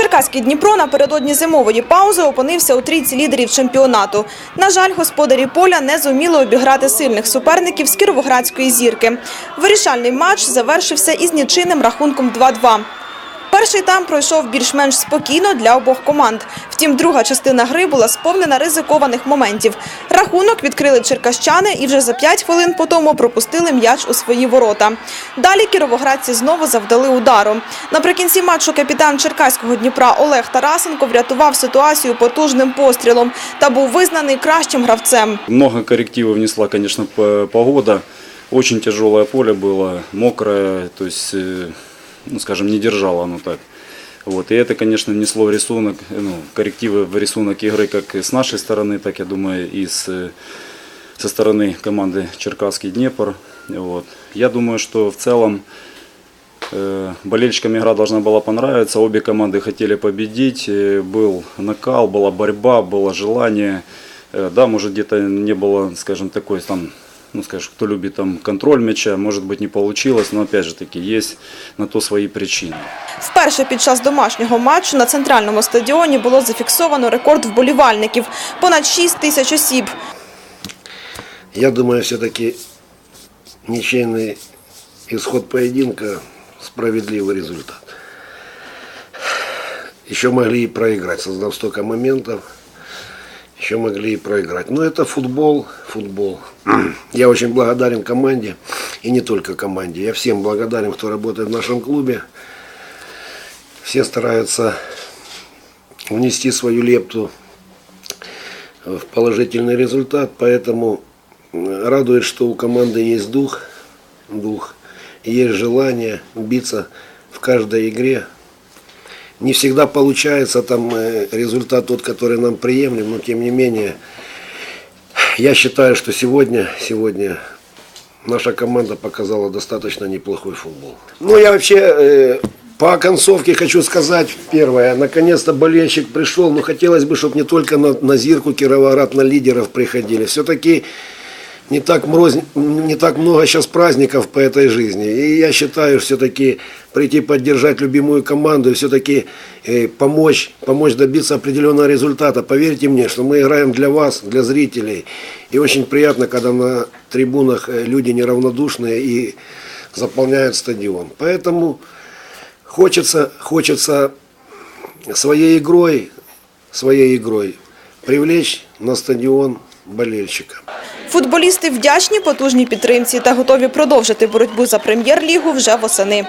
Черкаський Дніпро напередодні зимової паузи опинився у трійці лідерів чемпіонату. На жаль, господарі поля не зуміли обіграти сильних суперників з кіровоградської зірки. Вирішальний матч завершився із нічийним рахунком 2-2. Перший тайм пройшов більш-менш спокійно для обох команд. Втім, друга частина гри була сповнена ризикованих моментів. Рахунок відкрили черкащани і вже за 5 хвилин по тому пропустили м'яч у свої ворота. Далі кіровоградці знову завдали удару. Наприкінці матчу капітан черкаського Дніпра Олег Тарасенко врятував ситуацію потужним пострілом та був визнаний кращим гравцем. Много корректива внесла, п- погода. Очень тяжелое поле было, мокрое, то э, ну, скажем, не держало оно так. Вот. И это, конечно, внесло в рисунок, ну, коррективы в рисунок игры как с нашей стороны, так, я думаю, и с, со стороны команды Черкасский Днепр. Вот. Я думаю, что в целом Э, Болельщикам игра должна была понравиться. Обе команды хотели победить. Э, Был накал, была борьба, было желание. Э, Да, может где-то не было, скажем, такой там, ну скажем, кто любит там контроль мяча, может быть не получилось, но опять же таки есть на то свои причины. Вперше під час домашнього матчу на центральному стадіоні було зафіксовано рекорд вболівальників – понад 6 тисяч осіб. Я думаю, все-таки ничейный исход поединка – справедливый результат. Еще могли и проиграть, создав столько моментов. Еще могли и проиграть. Но это футбол, футбол. Я очень благодарен команде, и не только команде. Я всем благодарен, кто работает в нашем клубе. Все стараются внести свою лепту в положительный результат, поэтому м, радует, что у команды есть дух, дух, есть желание биться в каждой игре. Не всегда получается там э, результат тот, который нам приемлем, но тем не менее, я считаю, что сегодня, сегодня наша команда показала достаточно неплохой футбол. Ну, я вообще э, по оконцовке хочу сказать первое. Наконец-то болельщик пришел, но хотелось бы, чтобы не только на, на Зирку, Кировоград, на лидеров приходили. Все-таки не так, мроз, не так много сейчас праздников по этой жизни. И я считаю, все-таки прийти поддержать любимую команду и все-таки э, помочь, помочь добиться определенного результата. Поверьте мне, что мы играем для вас, для зрителей. И очень приятно, когда на трибунах э, люди неравнодушные и заполняют стадион. Поэтому хочется, хочется своей игрой, своей игрой привлечь на стадион болельщика. Футболісти вдячні потужній підтримці та готові продовжити боротьбу за прем'єр-лігу вже восени.